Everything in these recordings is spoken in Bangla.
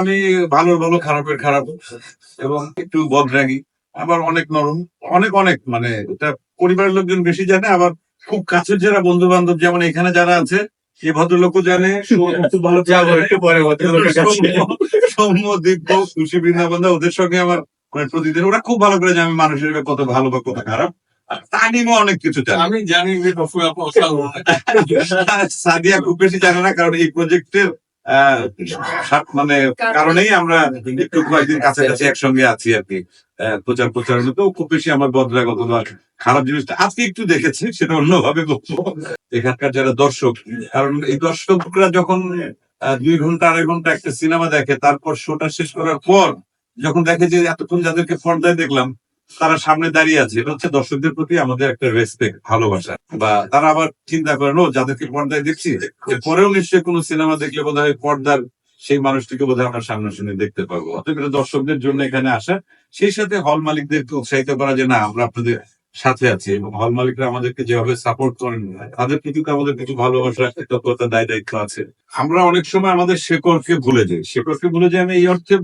আমি ভালো ভালো খারাপের খারাপ এবং একটু বদরাগী আবার অনেক নরম অনেক অনেক মানে এটা পরিবারের লোকজন বেশি জানে আবার খুব কাছের যারা বন্ধু বান্ধব যেমন এখানে যারা আছে এই ভদ্রলোকও জানে। সৌম্য- দিব্য বৃন্দাবন্ধা ওদের সঙ্গে আমার মানে প্রতিদিন ওরা খুব ভালো করে জানে মানুষের কত ভালো বা কত খারাপ অনেক কিছু জানে আমি জানি। সাদিয়া খুব বেশি জানে না কারণ এই প্রজেক্টের মানে কারণেই আমরা একটু কয়েকদিন কাছাকাছি একসঙ্গে আছি আর কি। প্রচার প্রচারণা তো খুব বেশি আমার বদরাগত বা খারাপ জিনিসটা আজকে একটু দেখেছি সেটা অন্যভাবে বলব। এখানকার যারা দর্শক কারণ এই দর্শকরা যখন দুই ঘণ্টা আড়াই ঘণ্টা একটা সিনেমা দেখে তারপর শোটা শেষ করার পর যখন দেখে যে এতক্ষণ যাদেরকে পর্দায় দেখলাম তারা সামনে দাঁড়িয়ে আছে। এটা হচ্ছে দর্শকদের প্রতি আমাদের একটা রেসপেক্ট ভালোবাসা। বা তারা আবার চিন্তা করেন, ও, যাদেরকে পর্দায় দেখছি পরেও নিশ্চয়ই কোনো সিনেমা দেখলে বোধ হয় পর্দার সেই মানুষটিকে বোধ আমরা সামনাসামনি দেখতে পাবো। অতএব দর্শকদের জন্য এখানে আসা। সেই সাথে হল মালিকদেরকে উৎসাহিত করা যে, না, আমরা আপনাদের সাথে আছি। এবং হল মালিকরা আমাদেরকে যেভাবে সাপোর্ট করেন, তাদের কিন্তু আমাদের কিছু ভালোবাসা, কৃতজ্ঞতা, দায় দায়িত্ব আছে। আমরা অনেক সময় আমাদের শেকড়কে ভুলে যাই। শেকড়কে ভুলে যাই আমি এই অর্থে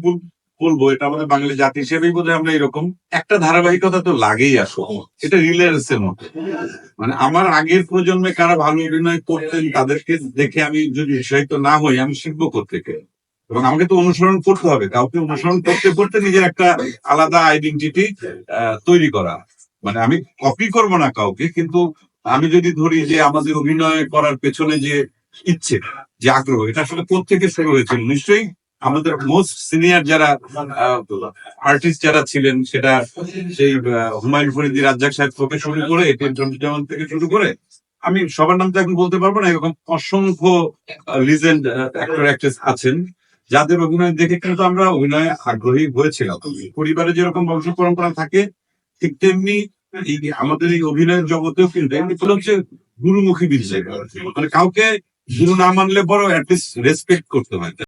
বলব এটা আমাদের বাঙালি জাতি হিসেবেই বোধ আমরা এরকম। একটা ধারাবাহিকতা তো লাগেই আসো এটা রিলেন্সের মতো। মানে আমার আগের প্রজন্মে কারা ভালো অভিনয় করতেন তাদেরকে দেখে আমি যদি উৎসাহিত না হই আমি শিখব থেকে এবং আমাকে তো অনুসরণ করতে হবে। কাউকে অনুসরণ করতে করতে নিজের একটা আলাদা আইডেন্টিটি তৈরি করা। মানে আমি কপি করব না কাউকে কিন্তু আমি যদি ধরি যে আমাদের অভিনয় করার পেছনে যে ইচ্ছে যে আগ্রহ এটা আসলে কোথেকে শুরু হয়েছিল? নিশ্চয়ই আমাদের মোস্ট সিনিয়র যারা আর্টিস্ট যারা ছিলেন, সেটা সেই হুমায়ুন ফরিদি, রাজ্জাক সাহেব থেকে শুরু করে এটিএম থেকে শুরু করে, আমি সবার নাম তো এখন বলতে পারব না, এরকম অসংখ্য লিজেন্ড অ্যাক্টর অ্যাক্ট্রেস আছেন, যাদের অভিনয় দেখে কিন্তু আমরা অভিনয়ে আগ্রহী হয়েছিলাম। পরিবারে যেরকম বংশ পরম্পরা থাকে, ঠিক তেমনি আমাদের এই অভিনয়ের জগতেও কিন্তু হচ্ছে গুরুমুখী বিদ্যা মানে কাউকে গুরু না মানলে বড় অ্যাটলিস্ট রেসপেক্ট করতে হয়।